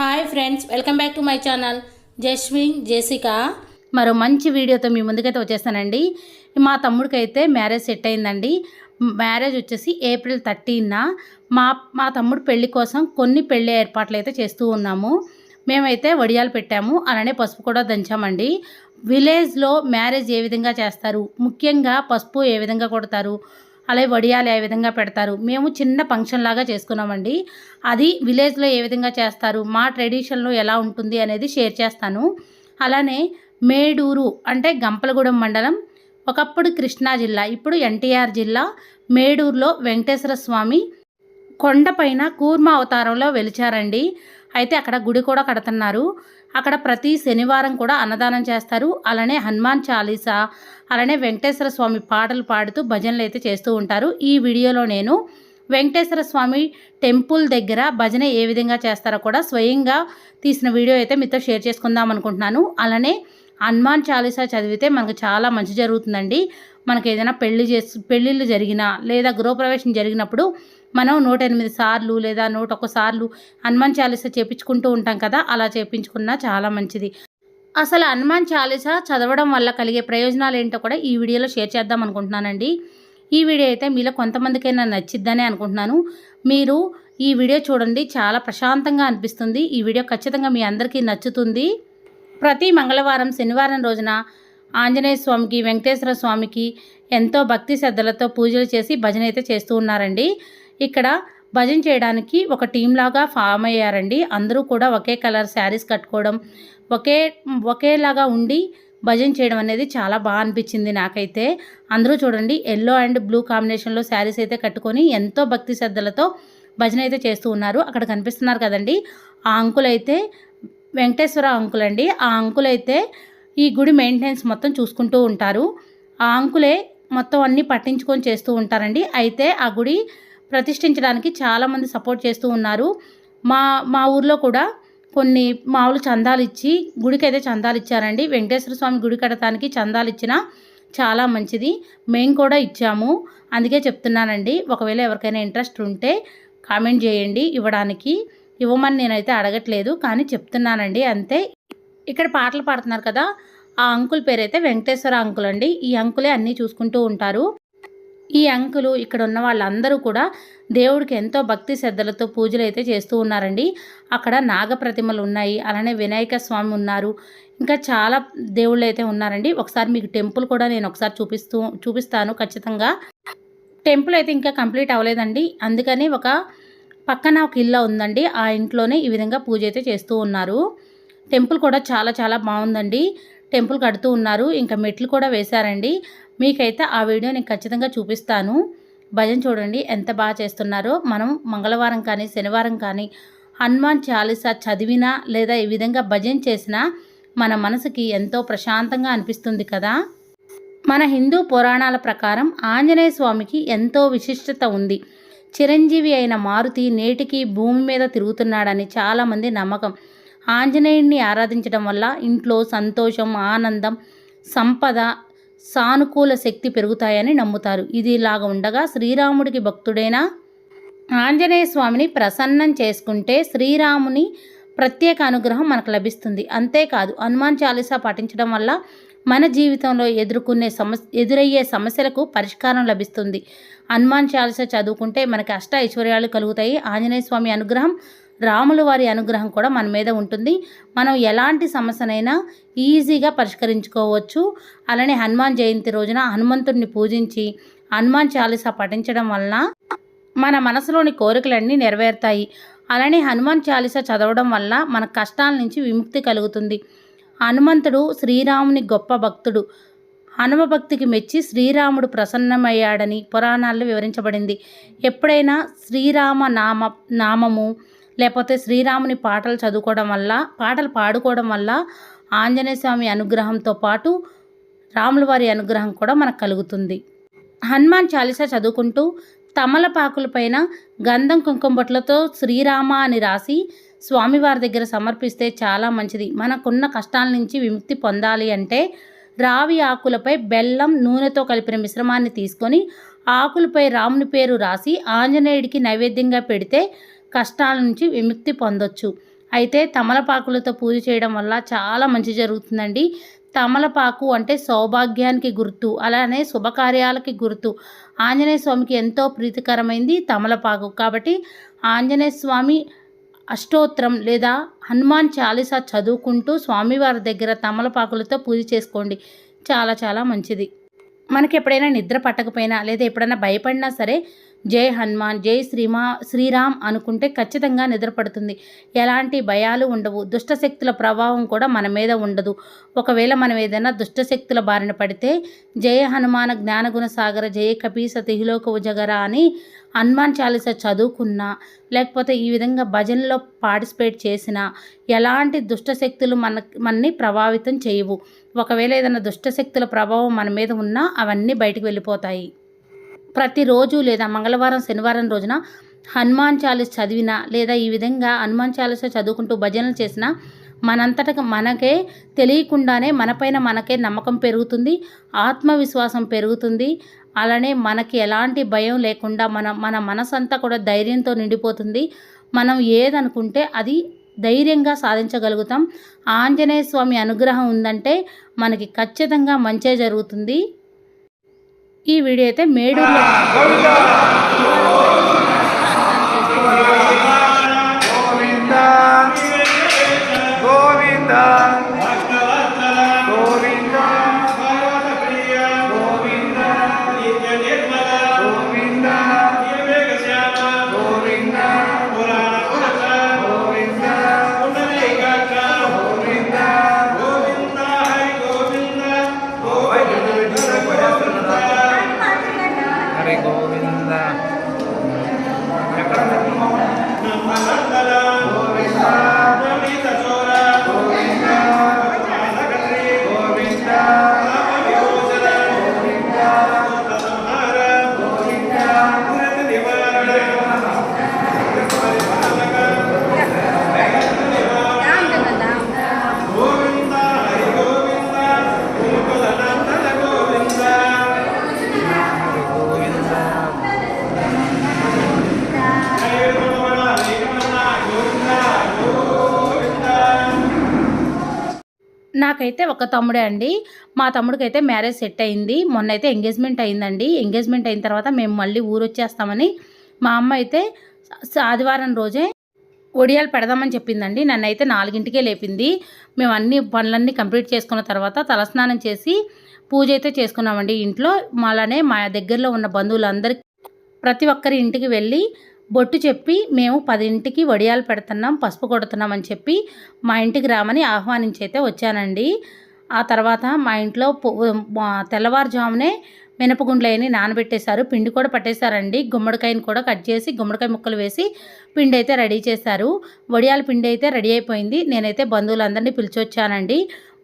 Hi friends welcome back to my channel. Jaswin Jessica మరో మంచి వీడియోతో మీ ముందుకైతే వచ్చేస్తానండి. మా తమ్ముడికి అయితే మ్యారేజ్ సెట్ అయిందండి. మ్యారేజ్ వచ్చేసి ఏప్రిల్ థర్టీన్న. మా మా తమ్ముడు పెళ్ళి కోసం కొన్ని పెళ్ళి ఏర్పాట్లు అయితే చేస్తూ ఉన్నాము. మేమైతే వడియాలు పెట్టాము అలానే పసుపు కూడా దంచామండి. విలేజ్లో మ్యారేజ్ ఏ విధంగా చేస్తారు? ముఖ్యంగా పసుపు ఏ విధంగా కొడతారు? అలాగే వడియాలు ఏ విధంగా పెడతారు? మేము చిన్న ఫంక్షన్ లాగా చేసుకున్నామండి. అది విలేజ్లో ఏ విధంగా చేస్తారు? మా ట్రెడిషన్లో ఎలా ఉంటుంది అనేది షేర్ చేస్తాను. అలానే మేడూరు అంటే గంపలగూడెం మండలం ఒకప్పుడు కృష్ణా జిల్లా ఇప్పుడు ఎన్టీఆర్ జిల్లా మేడూరులో వెంకటేశ్వర స్వామి కొండపైన కూర్మ అవతారంలో వెలిచారండి. అయితే అక్కడ గుడి కూడా కడుతున్నారు. అక్కడ ప్రతి శనివారం కూడా అన్నదానం చేస్తారు. అలానే హనుమాన్ చాలీసా అలానే వెంకటేశ్వర స్వామి పాటలు పాడుతూ భజనలు అయితే చేస్తూ ఉంటారు. ఈ వీడియోలో నేను వెంకటేశ్వర స్వామి టెంపుల్ దగ్గర భజన ఏ విధంగా చేస్తారో కూడా స్వయంగా తీసిన వీడియో అయితే మీతో షేర్ చేసుకుందాం అనుకుంటున్నాను. అలానే హనుమాన్ చాలీసా చదివితే మనకు చాలా మంచి జరుగుతుందండి. మనకి ఏదైనా పెళ్ళి చేసి పెళ్ళిళ్ళు జరిగినా లేదా గృహప్రవేశం జరిగినప్పుడు మనం నూట ఎనిమిది సార్లు లేదా నూట ఒక్క సార్లు హనుమాన్ చాలీస చేపించుకుంటూ ఉంటాం కదా అలా చేపించుకున్నా చాలా మంచిది. అసలు హనుమాన్ చాలీసా చదవడం వల్ల కలిగే ప్రయోజనాలు ఏంటో కూడా ఈ వీడియోలో షేర్ చేద్దాం అనుకుంటున్నానండి. ఈ వీడియో అయితే మీలో కొంతమందికైనా నచ్చిద్దని అనుకుంటున్నాను. మీరు ఈ వీడియో చూడండి చాలా ప్రశాంతంగా అనిపిస్తుంది. ఈ వీడియో ఖచ్చితంగా మీ అందరికీ నచ్చుతుంది. ప్రతి మంగళవారం శనివారం రోజున ఆంజనేయ స్వామికి వెంకటేశ్వర స్వామికి ఎంతో భక్తి శ్రద్ధలతో పూజలు చేసి భజన అయితే చేస్తూ ఉన్నారండి. ఇక్కడ భజన చేయడానికి ఒక టీం లాగా ఫామ్ అయ్యారండి. అందరూ కూడా ఒకే కలర్ శారీస్ కట్టుకోవడం ఒకే ఒకేలాగా ఉండి భజన చేయడం అనేది చాలా బాగా అనిపించింది నాకైతే. అందరూ చూడండి ఎల్లో అండ్ బ్లూ కాంబినేషన్లో శారీస్ అయితే కట్టుకొని ఎంతో భక్తి శ్రద్ధలతో భజన అయితే చేస్తూ ఉన్నారు. అక్కడ కనిపిస్తున్నారు కదండి ఆ అంకుల్ అయితే వెంకటేశ్వర అంకుల్ అండి ఆ అంకుల్ అయితే ఈ గుడి మెయింటెనెన్స్ మొత్తం చూసుకుంటూ ఉంటారు. ఆ అంకులే మొత్తం అన్నీ పట్టించుకొని చేస్తూ ఉంటారండి. అయితే ఆ గుడి ప్రతిష్ఠించడానికి చాలామంది సపోర్ట్ చేస్తూ ఉన్నారు. మా మా ఊర్లో కూడా కొన్ని మామూలు చందాలు ఇచ్చి గుడికి అయితే చందాలు ఇచ్చారండి. వెంకటేశ్వర స్వామి గుడి కడటానికి చందాలు ఇచ్చిన చాలా మంచిది. మేము కూడా ఇచ్చాము. అందుకే చెప్తున్నానండి. ఒకవేళ ఎవరికైనా ఇంట్రెస్ట్ ఉంటే కామెంట్ చేయండి ఇవ్వడానికి. ఇవ్వమని నేనైతే అడగట్లేదు కానీ చెప్తున్నానండి. అంతే. ఇక్కడ పాటలు పాడుతున్నారు కదా ఆ అంకుల్ పేరైతే వెంకటేశ్వర అంకుల్ అండి. ఈ అంకులే అన్నీ చూసుకుంటూ ఉంటారు. ఈ అంకులు ఇక్కడ ఉన్న వాళ్ళందరూ కూడా దేవుడికి ఎంతో భక్తి శ్రద్ధలతో పూజలు అయితే చేస్తూ ఉన్నారండి. అక్కడ నాగ ప్రతిమలు ఉన్నాయి. అలానే వినాయక స్వామి ఉన్నారు. ఇంకా చాలా దేవుళ్ళు అయితే ఉన్నారండి. ఒకసారి మీకు టెంపుల్ కూడా నేను ఒకసారి చూపిస్తూ చూపిస్తాను ఖచ్చితంగా. టెంపుల్ అయితే ఇంకా కంప్లీట్ అవ్వలేదండి. అందుకని ఒక పక్కన ఒక ఇల్లు ఉందండి. ఆ ఇంట్లోనే ఈ విధంగా పూజ అయితే చేస్తూ ఉన్నారు. టెంపుల్ కూడా చాలా చాలా బాగుందండి. టెంపుల్ కడుతూ ఉన్నారు. ఇంకా మెట్లు కూడా వేశారండి. మీకైతే ఆ వీడియో నేను ఖచ్చితంగా చూపిస్తాను. భజన చూడండి ఎంత బాగా చేస్తున్నారో. మనం మంగళవారం కానీ శనివారం కానీ హనుమాన్ చాలీసా చదివినా లేదా ఈ విధంగా భజన చేసినా మన మనసుకి ఎంతో ప్రశాంతంగా అనిపిస్తుంది కదా. మన హిందూ పురాణాల ప్రకారం ఆంజనేయ స్వామికి ఎంతో విశిష్టత ఉంది. చిరంజీవి అయిన మారుతి నేటికి భూమి మీద తిరుగుతున్నాడని చాలామంది నమ్మకం. ఆంజనేయుడిని ఆరాధించడం వల్ల ఇంట్లో సంతోషం ఆనందం సంపద సానుకూల శక్తి పెరుగుతాయని నమ్ముతారు. ఇది ఇలాగ ఉండగా శ్రీరాముడికి భక్తుడైన ఆంజనేయ స్వామిని ప్రసన్నం చేసుకుంటే శ్రీరాముని ప్రత్యేక అనుగ్రహం మనకు లభిస్తుంది. అంతేకాదు హనుమాన్ చాలీసా పాటించడం వల్ల మన జీవితంలో ఎదుర్కొనే సమస్య ఎదురయ్యే సమస్యలకు పరిష్కారం లభిస్తుంది. హనుమాన్ చాలీసా చదువుకుంటే మనకి అష్ట ఐశ్వర్యాలు కలుగుతాయి. ఆంజనేయ స్వామి అనుగ్రహం రాముల వారి అనుగ్రహం కూడా మన మీద ఉంటుంది. మనం ఎలాంటి సమస్యనైనా ఈజీగా పరిష్కరించుకోవచ్చు. అలానే హనుమాన్ జయంతి రోజున హనుమంతుడిని పూజించి హనుమాన్ చాలీసా పఠించడం వలన మన మనసులోని కోరికలన్నీ నెరవేరుతాయి. అలానే హనుమాన్ చాలీసా చదవడం వల్ల మన కష్టాల నుంచి విముక్తి కలుగుతుంది. హనుమంతుడు శ్రీరాముని గొప్ప భక్తుడు. హనుమ భక్తికి మెచ్చి శ్రీరాముడు ప్రసన్నమయ్యాడని పురాణాల్లో వివరించబడింది. ఎప్పుడైనా శ్రీరామ నామ నామము లేకపోతే శ్రీరాముని పాటలు చదువుకోవడం వల్ల పాటలు పాడుకోవడం వల్ల ఆంజనేయ స్వామి అనుగ్రహంతో పాటు రాముల వారి అనుగ్రహం కూడా మనకు కలుగుతుంది. హనుమాన్ చాలీసా చదువుకుంటూ తమలపాకులపైన గంధం కుంకుమ బొట్లతో శ్రీరామ అని రాసి స్వామివారి దగ్గర సమర్పిస్తే చాలా మంచిది. మనకున్న కష్టాల నుంచి విముక్తి పొందాలి అంటే రావి ఆకులపై బెల్లం నూనెతో కలిపిన మిశ్రమాన్ని తీసుకొని ఆకులపై రాముని పేరు రాసి ఆంజనేయుడికి నైవేద్యంగా పెడితే కష్టాల నుంచి విముక్తి పొందొచ్చు. అయితే తమలపాకులతో పూజ చేయడం వల్ల చాలా మంచి జరుగుతుందండి. తమలపాకు అంటే సౌభాగ్యానికి గుర్తు అలానే శుభకార్యాలకి గుర్తు. ఆంజనేయ స్వామికి ఎంతో ప్రీతికరమైంది తమలపాకు. కాబట్టి ఆంజనేయ స్వామి అష్టోత్తరం లేదా హనుమాన్ చాలీసా చదువుకుంటూ స్వామివారి దగ్గర తమలపాకులతో పూజ చేసుకోండి. చాలా చాలా మంచిది. మనకి ఎప్పుడైనా నిద్ర పట్టకపోయినా లేదా ఎప్పుడైనా భయపడినా సరే జై హనుమాన్ జై శ్రీమా శ్రీరామ్ అనుకుంటే ఖచ్చితంగా నిద్రపడుతుంది. ఎలాంటి భయాలు ఉండవు. దుష్టశక్తుల ప్రభావం కూడా మన మీద ఉండదు. ఒకవేళ మనం ఏదైనా దుష్టశక్తుల బారిన పడితే జయ హనుమాన జ్ఞానగుణ సాగర జయ కపీస తిహిలోక ఉజగర అని హనుమాన్ చాలీస చదువుకున్నా లేకపోతే ఈ విధంగా భజనలో పార్టిసిపేట్ చేసినా ఎలాంటి దుష్టశక్తులు మన మనని ప్రభావితం చేయవు. ఒకవేళ ఏదైనా దుష్టశక్తుల ప్రభావం మన మీద ఉన్నా అవన్నీ బయటకు వెళ్ళిపోతాయి. ప్రతిరోజు లేదా మంగళవారం శనివారం రోజున హనుమాన్ చాలీస్ చదివినా లేదా ఈ విధంగా హనుమాన్ చాలీస చదువుకుంటూ భజనలు చేసినా మనంతటా మనకే తెలియకుండానే మనపైన మనకే నమ్మకం పెరుగుతుంది ఆత్మవిశ్వాసం పెరుగుతుంది. అలానే మనకి ఎలాంటి భయం లేకుండా మన మన మనసంతా కూడా ధైర్యంతో నిండిపోతుంది. మనం ఏదనుకుంటే అది ధైర్యంగా సాధించగలుగుతాం. ఆంజనేయ స్వామి అనుగ్రహం ఉందంటే మనకి ఖచ్చితంగా మంచే జరుగుతుంది. ఈ వీడియో అయితే మేడూరులో గోవిందా నాకైతే ఒక తమ్ముడే అండి. మా తమ్ముడికి అయితే మ్యారేజ్ సెట్ అయింది. మొన్న అయితే ఎంగేజ్మెంట్ అయిందండి. ఎంగేజ్మెంట్ అయిన తర్వాత మేము మళ్ళీ ఊరు వచ్చేస్తామని మా అమ్మ అయితే ఆదివారం రోజే ఒడియాలు పెడదామని చెప్పిందండి. నన్ను అయితే నాలుగింటికే లేపింది. మేము అన్ని పనులన్నీ కంప్లీట్ చేసుకున్న తర్వాత తలస్నానం చేసి పూజ అయితే చేసుకున్నామండి ఇంట్లో. అలానే మా దగ్గరలో ఉన్న బంధువులందరికీ ప్రతి ఒక్కరి ఇంటికి వెళ్ళి బొట్టు చెప్పి మేము పదింటికి వడియాలు పెడుతున్నాం పసుపు కొడుతున్నాం అని చెప్పి మా ఇంటికి రామని ఆహ్వానించైతే వచ్చానండి. ఆ తర్వాత మా ఇంట్లో తెల్లవారుజామునే మినపగుండ్లయని నానబెట్టేశారు పిండి కూడా పట్టేశారండి. గుమ్మడికాయని కూడా కట్ చేసి గుమ్మడికాయ ముక్కలు వేసి పిండి అయితే రెడీ చేశారు. వడియాల పిండి అయితే రెడీ అయిపోయింది. నేనైతే బంధువులందరినీ పిలిచొచ్చానండి.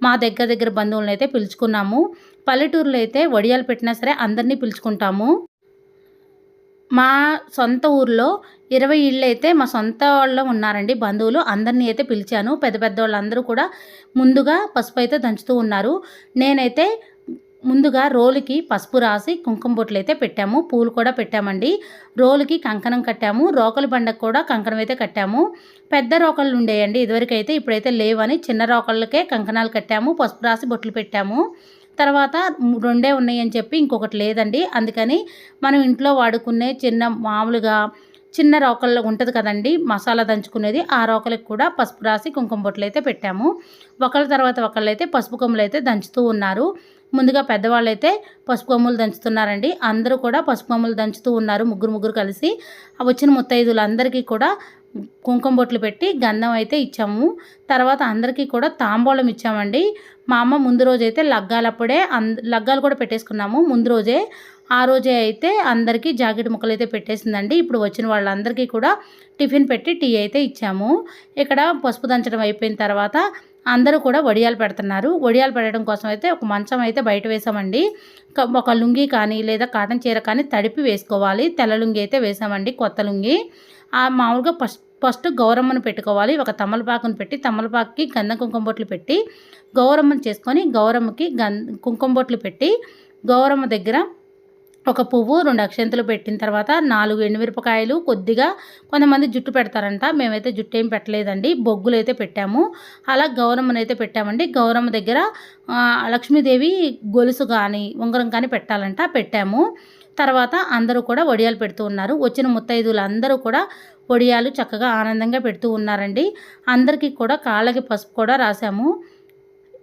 మా దగ్గర దగ్గర బంధువులను అయితే పిలుచుకున్నాము. పల్లెటూరులో అయితే వడియాలు పెట్టినా సరే అందరినీ పిలుచుకుంటాము. మా సొంత ఊర్లో ఇరవై ఇళ్ళు అయితే మా సొంత వాళ్ళు ఉన్నారండి బంధువులు. అందరినీ అయితే పిలిచాను. పెద్ద పెద్ద వాళ్ళందరూ కూడా ముందుగా పసుపు అయితే దంచుతూ ఉన్నారు. నేనైతే ముందుగా రోలుకి పసుపు రాసి కుంకుమ బొట్లు అయితే పెట్టాము. పూలు కూడా పెట్టామండి. రోలుకి కంకణం కట్టాము. రోకలి బండకు కూడా కంకణం అయితే కట్టాము. పెద్ద రోకళ్ళు ఉండేయండి. ఇదివరకు అయితే ఇప్పుడైతే లేవని చిన్న రోకళ్ళకే కంకణాలు కట్టాము. పసుపు రాసి బొట్లు పెట్టాము. తర్వాత రెండే ఉన్నాయి అని చెప్పి ఇంకొకటి లేదండి. అందుకని మనం ఇంట్లో వాడుకునే చిన్న మామూలుగా చిన్న రోకల్లో ఉంటుంది కదండి మసాలా దంచుకునేది. ఆ రోకలకు కూడా పసుపు రాసి కుంకుమ బొట్లు అయితే పెట్టాము. ఒకళ్ళ తర్వాత ఒకళ్ళు అయితే పసుపు కొమ్ములు అయితే దంచుతూ ఉన్నారు. ముందుగా పెద్దవాళ్ళు అయితే పసుపు కొమ్ములు దంచుతున్నారండి. అందరూ కూడా పసుపు కొమ్ములు దంచుతూ ఉన్నారు ముగ్గురు ముగ్గురు కలిసి. వచ్చిన ముత్తైదులందరికీ కూడా కుంకుమ బొట్లు పెట్టి గంధం అయితే ఇచ్చాము. తర్వాత అందరికీ కూడా తాంబూలం ఇచ్చామండి. మా అమ్మ ముందు రోజైతే లగ్గాలప్పుడే అంద లగ్గాలు కూడా పెట్టేసుకున్నాము. ముందు రోజే ఆ రోజే అయితే అందరికీ జాకెట్ ముక్కలు అయితే పెట్టేసిందండి. ఇప్పుడు వచ్చిన వాళ్ళందరికీ కూడా టిఫిన్ పెట్టి టీ అయితే ఇచ్చాము. ఇక్కడ పసుపు దంచడం అయిపోయిన తర్వాత అందరూ కూడా వడియాలు పెడుతున్నారు. వడియాలు పెట్టడం కోసం అయితే ఒక మంచం అయితే బయట వేసామండి. ఒక- లుంగి కానీ లేదా కాటన్ చీర కానీ తడిపి వేసుకోవాలి. తెల్ల లుంగి అయితే వేసామండి కొత్త లుంగి. ఆ మామూలుగా ఫస్ట్ ఫస్ట్ గౌరమ్మను పెట్టుకోవాలి. ఒక తమలపాకును పెట్టి తమలపాకుకి గంధం కుంకుమ బొట్లు పెట్టి గౌరమ్మను చేసుకొని గౌరమ్మకి గం కుంకుమ బొట్లు పెట్టి గౌరమ్మ దగ్గర ఒక పువ్వు రెండు అక్షంతలు పెట్టిన తర్వాత నాలుగు ఎండుమిరపకాయలు కొద్దిగా కొంతమంది జుట్టు పెడతారంట. మేమైతే జుట్టు ఏం పెట్టలేదండి. బొగ్గులు అయితే పెట్టాము. అలా గౌరమ్మను అయితే పెట్టామండి. గౌరమ్మ దగ్గర లక్ష్మీదేవి గొలుసు కానీ ఉంగరం కానీ పెట్టాలంట. పెట్టాము. తర్వాత అందరూ కూడా వడియాలు పెడుతూ ఉన్నారు. వచ్చిన ముత్తైదువులు అందరూ కూడా వడియాలు చక్కగా ఆనందంగా పెడుతూ ఉన్నారండి. అందరికీ కూడా కాళ్ళకి పసుపు కూడా రాసాము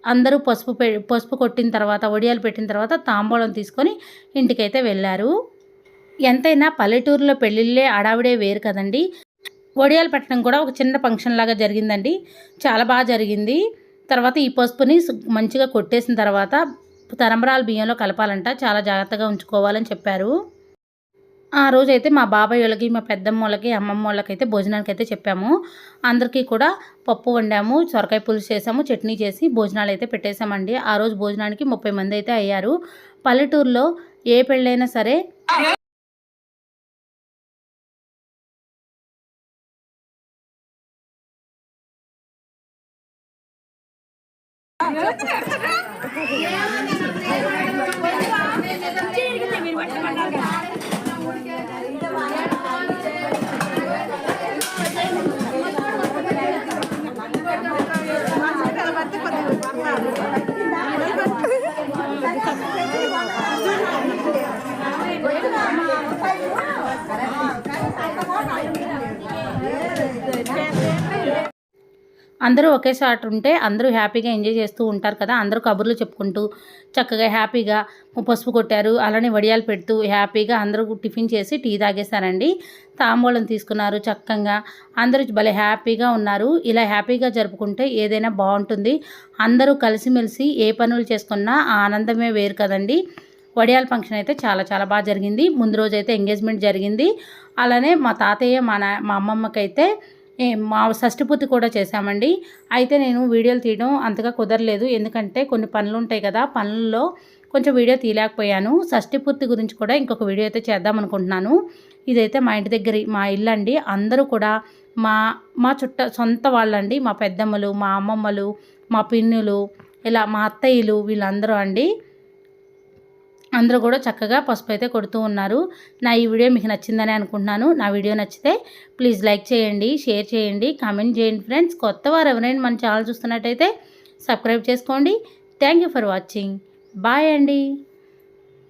అందరూ పసుపు పె పసుపు కొట్టిన తర్వాత వడియాలు పెట్టిన తర్వాత తాంబూలం తీసుకొని ఇంటికైతే వెళ్ళారు. ఎంతైనా పల్లెటూరులో పెళ్ళిళ్ళే అడావిడే వేరు కదండి. వడియాలు పెట్టడం కూడా ఒక చిన్న ఫంక్షన్ లాగా జరిగిందండి. చాలా బాగా జరిగింది. తర్వాత ఈ పసుపుని మంచిగా కొట్టేసిన తర్వాత తరంబరాల బియ్యంలో కలపాలంట. చాలా జాగ్రత్తగా ఉంచుకోవాలని చెప్పారు. ఆ రోజైతే మా బాబాయ్ వాళ్ళకి మా పెద్దమ్మ వాళ్ళకి అమ్మమ్మ వాళ్ళకి అయితే భోజనానికి అయితే చెప్పాము. అందరికీ కూడా పప్పు వండాము సొరకాయ పులుసు చేసాము చట్నీ చేసి భోజనాలు అయితే పెట్టేశామండి. ఆ రోజు భోజనానికి ముప్పై మంది అయితే అయ్యారు. పల్లెటూరులో ఏ పెళ్ళైనా సరే అందరూ ఒకే షాట్ ఉంటే అందరూ హ్యాపీగా ఎంజాయ్ చేస్తూ ఉంటారు కదా. అందరూ కబుర్లు చెప్పుకుంటూ చక్కగా హ్యాపీగా పసుపు కొట్టారు. అలానే వడియాలు పెడుతూ హ్యాపీగా అందరూ టిఫిన్ చేసి టీ తాగేశారండి. తాంబూలం తీసుకున్నారు చక్కగా. అందరూ భలే హ్యాపీగా ఉన్నారు. ఇలా హ్యాపీగా జరుపుకుంటే ఏదైనా బాగుంటుంది. అందరూ కలిసిమెలిసి ఏ పనులు చేసుకున్నా ఆనందమే వేరు కదండి. వడియాల ఫంక్షన్ అయితే చాలా చాలా బాగా జరిగింది. ముందు రోజు అయితే ఎంగేజ్మెంట్ జరిగింది. అలానే మా తాతయ్య మా నా మా అమ్మమ్మకైతే మా షష్టిపూర్తి కూడా చేశామండి. అయితే నేను వీడియోలు తీయడం అంతగా కుదరలేదు. ఎందుకంటే కొన్ని పనులు ఉంటాయి కదా పనుల్లో కొంచెం వీడియో తీయలేకపోయాను. షష్టిపూర్తి గురించి కూడా ఇంకొక వీడియో అయితే చేద్దాం అనుకుంటున్నాను. ఇదైతే మా ఇంటి దగ్గర మా ఇల్లు అండి. అందరూ కూడా మా మా చుట్ట సొంత వాళ్ళండి. మా పెద్దమ్మలు మా అమ్మమ్మలు మా పిన్నులు ఇలా మా అత్తయ్యలు వీళ్ళందరూ అండి. అందరూ కూడా చక్కగా పసుపు అయితే కొడుతూ ఉన్నారు. నా ఈ వీడియో మీకు నచ్చిందని అనుకుంటున్నాను. నా వీడియో నచ్చితే ప్లీజ్ లైక్ చేయండి షేర్ చేయండి కామెంట్ చేయండి ఫ్రెండ్స్. కొత్త వారు ఎవరైనా మన ఛానల్ చూస్తున్నట్టయితే సబ్స్క్రైబ్ చేసుకోండి. Thank you for watching. Bye అండి.